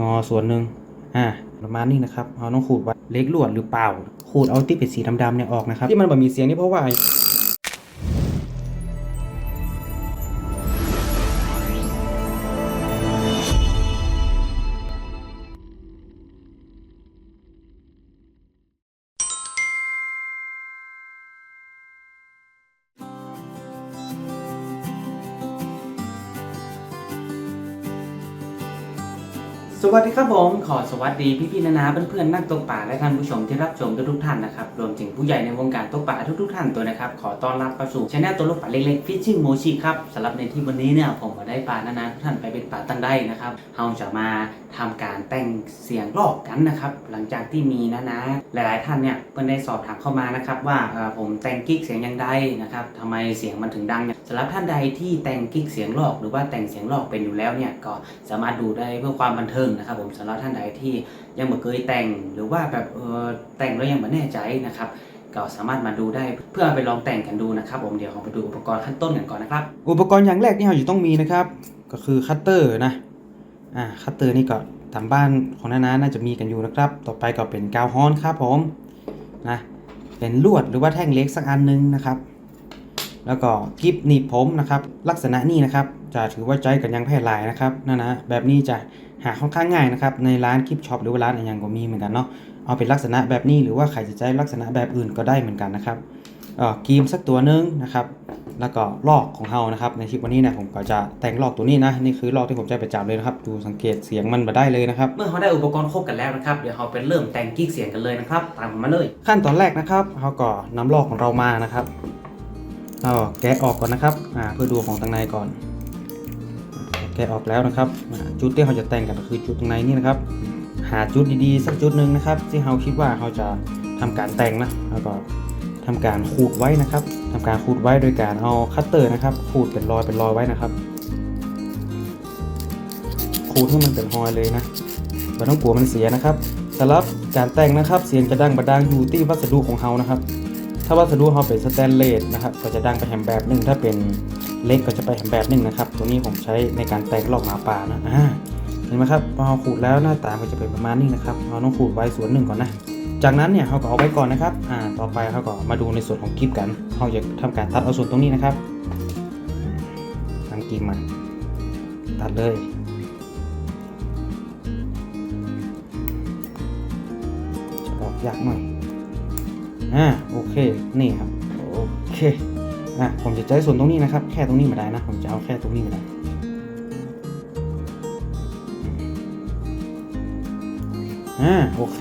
งอส่วนหนึ่งอ่าประมาณนี้นะครับเราต้องขูดว่าเล็กลวดหรือเปล่า ขูดเอาที่เป็นสีดำๆเนี่ยออกนะครับที่มันแบบมีเสียงนี่เพราะว่า สวัสดีครับผม ขอสวัสดีพี่ๆนานาเพื่อนๆนักตกป่าและท่านผู้ชมที่รับชมทุกๆท่านนะครับ รวมถึงผู้ใหญ่ในวงการตกป่าทุกๆท่านตัวนะครับ ขอต้อนรับเข้าสู่ช anel ตัวลูกป่าเล็กๆ Fishing Mochi ครับสำหรับในที่วันนี้เนี่ยผมก็ได้ปลานานาทุกท่านไปเป็นป่าตั้งได้นะครับเราจะมาทำการแต่งเสียงรอกกันนะครับ หลังจากที่มีนานา หลาย ๆ ท่านเนี่ยเพิ่นได้สอบถามเข้ามานะครับว่าผมแต่งกิ๊กเสียงยังไงนะครับทำไมเสียงมันถึงดังเนี่ยสำหรับท่านใดที่แต่งกิ๊กเสียงรอกหรือว่าแต่งเสียงรอกเป็นอยู่แล้วเนี่ยก็สามารถดูได้เพื่อความบันเทิงนะครับผมสำหรับท่านใดที่ยังไม่เคยแต่งหรือว่าแบบเออแต่งแล้วยังไม่แน่ใจนะครับก็สามารถมาดูได้เพื่อไปลองแต่งกันดูนะครับผมเดี๋ยวเราไปดูอุปกรณ์ขั้นต้นกันก่อนนะครับ อุปกรณ์อย่างแรกที่เราจะต้องมีนะครับ ก็คือคัตเตอร์นะอ่าคัตเตอร์นี่ก็ ตามบ้านของน้าๆน่าจะมีกันอยู่นะครับ ต่อไปก็เป็นกาวฮ้อนครับผมนะเป็นลวดหรือว่าแท่งเล็กสักอันนึงนะครับ แล้วก็กิฟหนีบผมนะครับ ลักษณะนี้นะครับจะถือว่าใจกันยังแพร่หลายนะครับนั่นนะแบบนี้จะหาค่อนข้างง่ายนะครับในร้านกิฟช็อปหรือว่าร้านอะไรอย่างก็มีเหมือนกันเนาะเอาเป็นลักษณะแบบนี้หรือว่าใครจะใจลักษณะแบบอื่นก็ได้เหมือนกันนะครับเออกีมสักตัวหนึงนะครับ แล้วก็ลอกของเฮานะครับ ในคลิปวันนี้นะผมก็จะแต่งลอกตัวนี้นะนี่คือลอกที่ผมใช้ประจำเลยนะครับ ดูสังเกตเสียงมันมาได้เลยนะครับ เมื่อเขาได้อุปกรณ์ครบกันแล้วนะครับ เดี๋ยวเราไปเริ่มแต่งกิ๊กเสียงกันเลยนะครับ ตามผมมาเลย ขั้นตอนแรกนะครับเราก็นำลอกของเรามานะครับเราแกะออกก่อนนะครับอ่าเพื่อดูของทางในก่อน แกะออกแล้วนะครับอ่าจุดที่เราจะแต่งกันก็คือจุดตรงในนี่นะครับ หาจุดดีๆสักจุดหนึ่งนะครับ ที่เราคิดว่าเราจะทำการแต่งนะแล้วก็ทำการขูดไว้นะครับ ทำการขูดไว้โดยการเอาคัตเตอร์นะครับ ขูดเป็นรอยเป็นรอยไว้นะครับ ขูดให้มันเป็นรอยเลยนะไม่ต้องกลัวมันเสียนะครับสำหรับการแต่งนะครับ เสียงจะดังบดดังอยู่ที่วัสดุของเรานะครับ ถ้าวัสดุเราเป็นสแตนเลสนะครับ ก็จะดังไปแหมแบบหนึ่งถ้าเป็นเล็กก็จะไปแหมแบบหนึ่งนะครับ ตัวนี้ผมใช้ในการแต่งลอกหมาป่านะเห็นไหมครับพอเราขูดแล้วหน้าตามันจะเป็นประมาณนี้นะครับเราต้องขูดไว้ส่วนหนึ่งก่อนนะ จากนั้นเนี่ยเราก็เอาไว้ก่อนนะครับ อ่า ต่อไปเราก็มาดูในส่วนของกิฟกันเราจะทำการตัดเอาส่วนตรงนี้นะครับทำกิมมาตัดเลย จะออกยากหน่อย อ่า โอเค นี่ครับ โอเค อะ ผมจะใช้ส่วนตรงนี้นะครับ แค่ตรงนี้ไม่ได้นะ ผมจะเอาแค่ตรงนี้ไม่ได้อ่า โอเค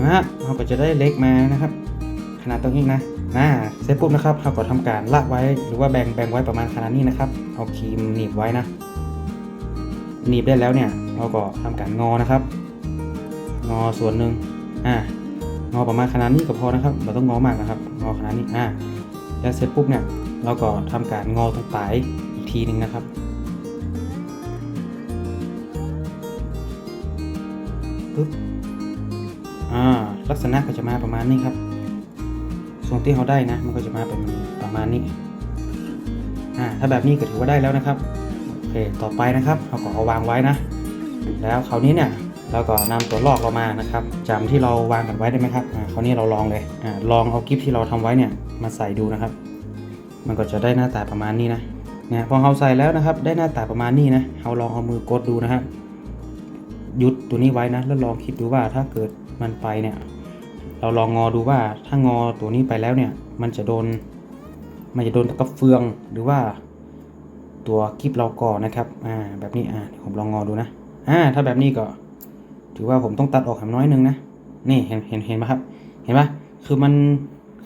นะฮะเราก็จะได้เล็กมานะครับ ขนาดตรงนี้นะอ่าเสร็จปุ๊บนะครับเราก็ทำการละไว้หรือว่าแบ่งแบ่งไว้ประมาณขนาดนี้นะครับ เอาครีมหนีบไว้นะหนีบได้แล้วเนี่ย เราก็ทำการงอนะครับ งอส่วนหนึ่งอ่างอประมาณขนาดนี้ก็พอนะครับเราต้องงอมากนะครับ งอขนาดนี้อ่าแล้วเสร็จปุ๊บเนี่ยเราก็ทำการงอตรงปลายอีกทีหนึ่งนะครับ อ่าลักษณะก็จะมาประมาณนี้ครับส่วนที่เขาได้นะมันก็จะมาเป็นประมาณนี้อ่าถ้าแบบนี้ก็ถือว่าได้แล้วนะครับโอเคต่อไปนะครับเราก็เอาวางไว้นะ แล้วคราวนี้เนี่ยเราก็นำตัวลอกเรามานะครับจำที่เราวางกันไว้ได้ไหมครับอ่าคราวนี้เราลองเลยอ่าลองเอากิฟที่เราทำไว้เนี่ยมาใส่ดูนะครับ มันก็จะได้หน้าตาประมาณนี้นะเนี่ยพอเราใส่แล้วนะครับ ได้หน้าตาประมาณนี้นะเราลองเอามือกดดูนะครับยุดตัวนี้ไว้นะ แล้วลองคิดดูว่าถ้าเกิด มันไปเนี่ย เราลองงอดูว่าถ้างอตัวนี้ไปแล้วเนี่ย มันจะโดน มันจะโดนตะกับเฟืองหรือว่า ตัวกิฟเราก่อนนะครับอ่าแบบนี้อ่าผมลองงอดูนะอ่าถ้าแบบนี้ก็ ถือว่าผมต้องตัดออกแหมน้อยนึงนะนี่เห็นเห็นเห็นไหมครับ เห็นปะคือมัน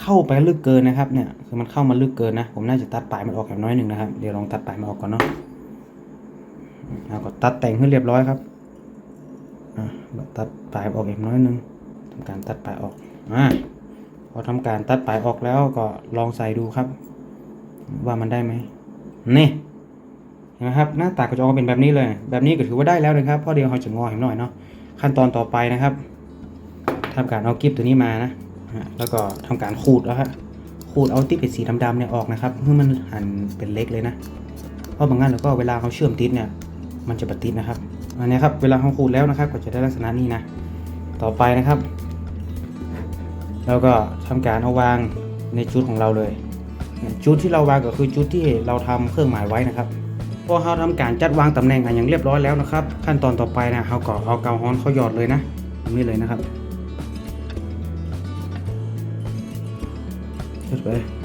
เข้าไปลึกเกินนะครับเนี่ยคือมันเข้ามาลึกเกินนะ ผมน่าจะตัดปลายมันออกแหมน้อยหนึ่งนะครับเดี๋ยวลองตัดปลายมันออกก่อนเนาะเอาก็ตัดแต่งให้เรียบร้อยครับ อะตัดปลายออกอีกน้อยนึงทำการตัดปลายออกอ่าพอทำการตัดปลายออกแล้วก็ลองใส่ดูครับ ว่ามันได้ไหมนี่เห็นะครับหน้าตาก็จะออกมาเป็นแบบนี้เลย แบบนี้ก็ถือว่าได้แล้วนะครับเพราะเดียวเราจะงอเห็นหน่อยเนาะขั้นตอนต่อไปนะครับทำการเอากิฟตัวนี้มานะแล้วก็ทำการขูดแล้วครับขูดเอาที่เป็นสีดำๆเนี่ยออกนะครับเพื่อมันหั่นเป็นเล็กเลยนะเพราะบางงานแล้วก็เวลาเขาเชื่อมติดเนี่ย มันจะปฏิดนะครับ อันนี้ครับเวลาเขาขูดแล้วนะครับ ก็จะได้ลักษณะนี้นะ ต่อไปนะครับแล้วก็ทำการเอาวางในจุดของเราเลยจุดที่เราวางก็คือจุดที่เราทำเครื่องหมายไว้นะครับพอเราทำการจัดวางตำแหน่งกันอย่างเรียบร้อยแล้วนะครับ ขั้นตอนต่อไปนะเราก็เอากาวฮ้อนเขาหยอดเลยนะตรงนี้เลยนะครับ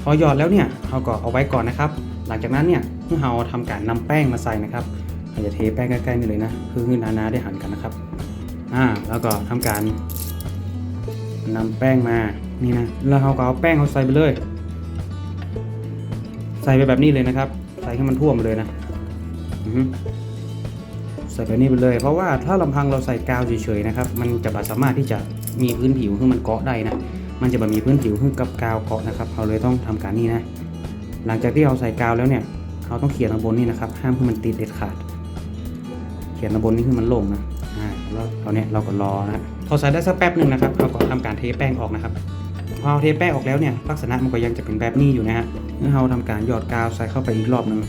พอหยอดแล้วเนี่ยเราก็เอาไว้ก่อนนะครับ หลังจากนั้นเนี่ยเมื่อเราทำการนำแป้งมาใส่นะครับ เราจะเทแป้งใกล้ๆนี่เลยนะคือให้หนาได้หั่นกันนะครับอ่าแล้วก็ทำการนำแป้งมานี่นะแล้วเราก็เอาแป้งเขาใส่ไปเลย ใส่ไปแบบนี้เลยนะครับ ใส่ให้มันท่วมไปเลยนะอือใส่แบบนี้ไปเลย เพราะว่าถ้าลำพังเราใส่กาวเฉยๆนะครับ มันจะไม่สามารถที่จะมีพื้นผิวให้มันเกาะได้นะมันจะแบบมีพื้นผิวให้กับกาวเกาะนะครับ เราเลยต้องทำการนี้นะ หลังจากที่เราใส่กาวแล้วเนี่ย เราต้องเขียนลงบนนี่นะครับ ห้ามให้มันติดเด็ดขาด เขียนบนนี่ให้มันลงนะอ่าแล้วเราเนี่ยเราก็รอนะพอใส่ได้สักแป๊บหนึ่งนะครับเราก็ทำการเทแป้งออกนะครับพอเทแป้งออกแล้วเนี่ยลักษณะมันก็ยังจะเป็นแบบนี้อยู่นะฮะเมื่อเราทำการหยอดกาวใส่เข้าไปอีกรอบหนึ่ง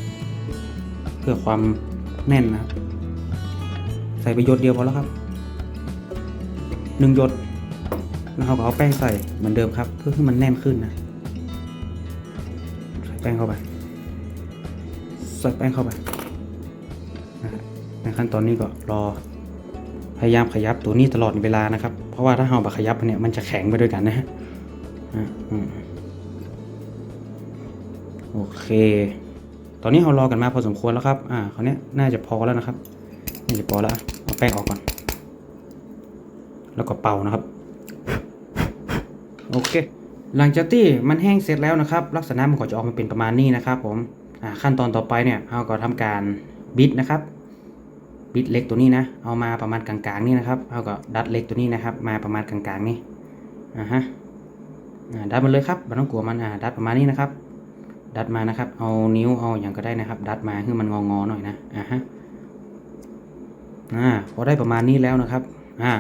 เพื่อความแน่นนะใส่ไปหยดเดียวพอแล้วครับหนึ่งหยดแล้วเราก็เอาแป้งใส่เหมือนเดิมครับเพื่อให้มันแน่นขึ้นนะใส่แป้งเข้าไปใส่แป้งเข้าไปนะครับ ขั้นตอนนี้ก็รอพยายามขยับตัวนี้ตลอดเวลานะครับ เพราะว่าถ้าเราบขยับเนี่ยมันจะแข็งไปด้วยกันนะฮะโอเค ตอนนี้เรารอกันมาพอสมควรแล้วครับ อ่าคราวเนี้ยน่าจะพอแล้วนะครับ น่าจะพอแล้วเอาแป้งออกก่อน แล้วก็เป่านะครับ โอเค หลังจากที่มันแห้งเสร็จแล้วนะครับ ลักษณะมันก็จะออกมาเป็นประมาณนี้นะครับ ผม อ่าขั้นตอนต่อไปเนี่ยเราก็ทำการบิดนะครับ บิดเล็กตัวนี้นะ เอามาประมาณกลางๆนี่นะครับเอาก็ดัดเล็กตัวนี้นะครับ มาประมาณกลางๆนี่อ่าฮะอ่าดัดมันเลยครับไม่ต้องกลัวมันอ่าดัดประมาณนี้นะครับ ดัดมานะครับ เอานิ้วเอาอย่างก็ได้นะครับ ดัดมาให้มันงอๆหน่อยนะอ่าฮะอ่าพอได้ประมาณนี้แล้วนะครับอ่า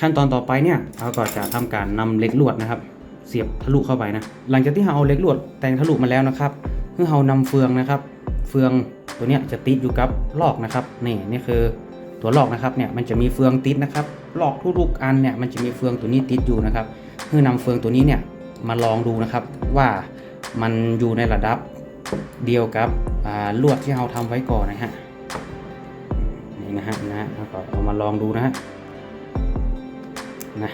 ขั้นตอนต่อไปเนี่ยเราก็จะทำการนำเหล็กลวดนะครับ เสียบทะลุเข้าไปนะ หลังจากที่เราเอาเหล็กลวดแต่งทะลุมาแล้วนะครับเพื่อเรานำเฟืองนะครับ เฟืองตัวเนี้ยจะติดอยู่กับลอกนะครับนี่นี่คือตัวลอกนะครับเนี่ยมันจะมีเฟืองติดนะครับลอกทุกๆอันเนี่ยมันจะมีเฟืองตัวนี้ติดอยู่นะครับเพื่อนำเฟืองตัวนี้เนี่ยมาลองดูนะครับว่ามันอยู่ในระดับเดียวกับลวดที่เราทำไว้ก่อนนะฮะนี่นะฮะนะฮะแล้วก็เอามาลองดูนะฮะนะ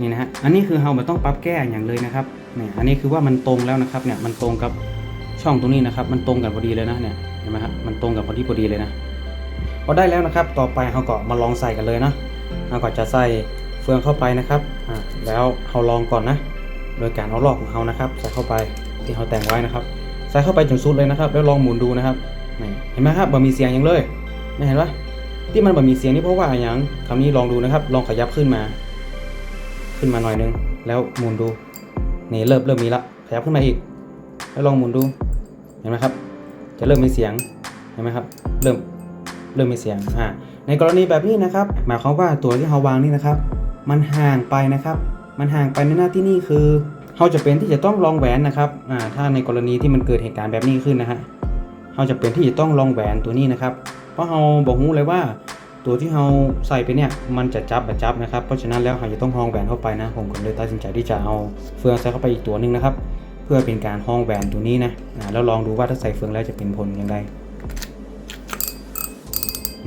นี่นะฮะอันนี้คือเราไม่ต้องปรับแก้อย่างเลยนะครับเนี่ยอันนี้คือว่ามันตรงแล้วนะครับเนี่ยมันตรงกับ ช่องตรงนี้นะครับ มันตรงกันพอดีเลยนะเนี่ยเห็นไหมครับมันตรงกับพอดีพอดีเลยนะพอได้แล้วนะครับ ต่อไปเราก็มาลองใส่กันเลยนะเราก็จะใส่เฟืองเข้าไปนะครับอ่าแล้วเราลองก่อนนะ โดยการเอาลอกของเรานะครับ ใส่เข้าไปที่เราแต่งไว้นะครับ ใส่เข้าไปจนสุดเลยนะครับ แล้วลองหมุนดูนะครับนี่เห็นไหมครับบ่มีเสียงยังเลยนี่เห็นปะที่มันบ่มีเสียงนี่เพราะว่าอย่างคำนี้ลองดูนะครับ ลองขยับขึ้นมา ขึ้นมาหน่อยนึง แล้วหมุนดูนี่เริ่มเริ่มมีละขยับขึ้นมาอีก แล้วลองหมุนดู เห็นไหมครับ จะเริ่มมีเสียงเห็นไหมครับ เริ่มเริ่มมีเสียงอ่าในกรณีแบบนี้นะครับ หมายความว่าตัวที่เราวางนี่นะครับ มันห่างไปนะครับ มันห่างไปในหน้าที่นี่คือเราจะเป็นที่จะต้องลองแหวนนะครับอ่าถ้าในกรณีที่มันเกิดเหตุการณ์แบบนี้ขึ้นนะฮะเราจะเป็นที่จะต้องลองแหวนตัวนี้นะครับ เพราะเราบอกรู้เลยว่าตัวที่เราใส่ไปเนี่ยมันจะจับแบบจับนะครับ เพราะฉะนั้นแล้วเราจะต้องห้องแหวนเข้าไปนะ ผมก็เลยตัดสินใจที่จะเอาเฟืองใส่เข้าไปอีกตัวหนึ่งนะครับ พื่อเป็นการห้องแหวนตัวนี้นะแล้วลองดูว่าถ้าใส่เฟืองแล้วจะเป็นผลอย่างไร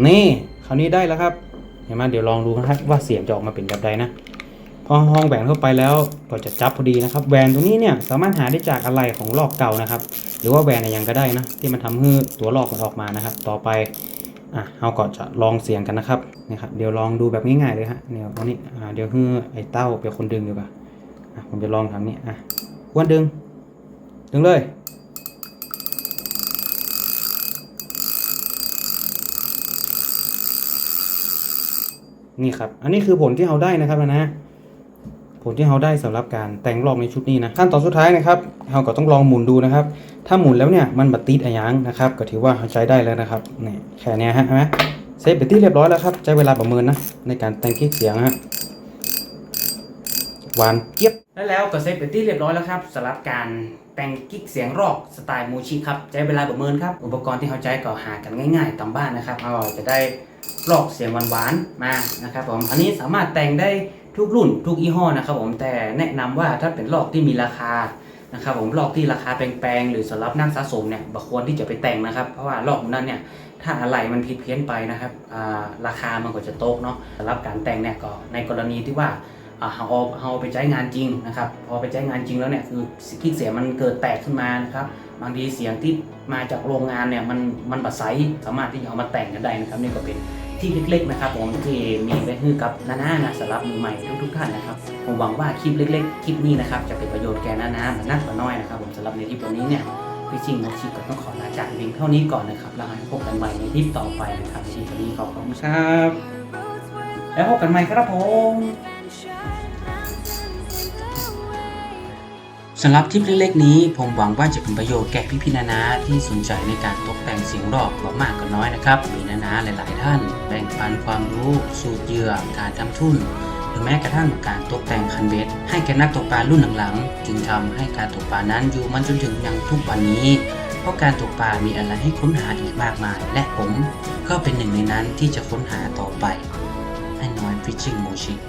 นี่คราวนี้ได้แล้วครับเห็นไหมเดี๋ยวลองดูนะครับว่าเสียงจะออกมาเป็นแบบใดนะพอห้องแหวนเข้าไปแล้วก็จะจับพอดีนะครับแหวนตัวนี้เนี่ยสามารถหาได้จากอะไรของลอกเก่านะครับ หรือว่าแหวนอะไรยังก็ได้นะที่มันทำให้ตัวลอกมันออกมานะครับ ต่อไปอะเราก็จะลองเสียงกันนะครับนี่ครับเดี๋ยวลองดูแบบง่ายๆเลยฮะเดี๋ยวเอานี้อ่าเดี๋ยวให้ไอ้เต้าเป็นคนดึงดีกว่าอะผมจะลองทางนี้อะอ้วนดึง ดึงเลย นี่ครับ อันนี้คือผลที่เราได้นะครับนะผลที่เราได้สำหรับการแต่งลอกในชุดนี้นะขั้นตอนสุดท้ายนะครับเราก็ต้องลองหมุนดูนะครับ ถ้าหมุนแล้วเนี่ยมันบัดติดอะยังนะครับ ก็ถือว่าเราใช้ได้แล้วนะครับนี่แค่เนี้ยฮะเห็นไหมเซฟไปที่เรียบร้อยแล้วครับ ใช้เวลาประเมินนะในการแต่งคลิกเสียงฮะหวานเจี๊ยบและแล้วก็เซฟไปที่เรียบร้อยแล้วครับสำหรับการ แต่งกิ๊กเสียงรอกสไตล์มูชิครับใช้เวลาประเมินครับอุปกรณ์ที่เขาใช้ก็หากันง่าย ๆตามบ้านนะครับเราจะได้ลอกเสียงหวานๆมานะครับผมอันนี้สามารถแต่งได้ทุกรุ่นทุกยี่ห้อนะครับผมแต่แนะนำว่าถ้าเป็นลอกที่มีราคานะครับผมลอกที่ราคาแพงๆหรือสำหรับนักสะสมเนี่ยบควรที่จะไปแต่งนะครับ เพราะว่าลอกนั้นเนี่ยถ้าอะไรมันผิดเพี้ยนไปนะครับาราคามันก็จะตกเนาะสำหรับการแต่งเนี่ยก็ในกรณีที่ว่า เราเอาเอาไปใช้งานจริงนะครับ พอไปใช้งานจริงแล้วเนี่ยคือคลิกเสียงมันเกิดแตกขึ้นมานะครับ บางทีเสียงที่มาจากโรงงานเนี่ยมันมันบัดไซส์สามารถที่จะเอามาแต่งกันได้นะครับนี่ก็เป็นที่เล็กๆนะครับผมที่มีไว้ให้กับนานานะสำหรับมือใหม่ทุกๆท่านนะครับผมหวังว่าคลิปเล็ก ๆ คลิปนี้นะครับจะเป็นประโยชน์แก่นานาเหมือนนักต่อน้อยนะครับผมสำหรับในคลิปวันนี้เนี่ยพี่ชิงโมชิก็ต้องขอลาจากเพียงเท่านี้ก่อนนะครับแล้วให้พบกันใหม่ในคลิปต่อไปนะครับในคลิปวันนี้ขอบคุณครับ แล้วพบกันใหม่ครับผม สำหรับคลิปเล็กๆนี้ ผมหวังว่าจะเป็นประโยชน์แก่พี่พี่ๆนานาที่สนใจในการตกแต่งเสียงรอกว่ามากก็น้อยนะครับ มีนานาหลายๆ ท่าน แบ่งปันความรู้สูตรเหยื่อการทำทุ่นหรือแม้กระทั่งการตกแต่งคันเบ็ดให้แก่นักตกปลารุ่นหลังๆ จึงทำให้การตกปลานั้นอยู่มันจนถึงย่างทุกวันนี้ เพราะการตกปลามีอะไรให้ค้นหาอีกมากมาย และผมก็เป็นหนึ่งในนั้นที่จะค้นหาต่อไปให้น้อย Fishing Motion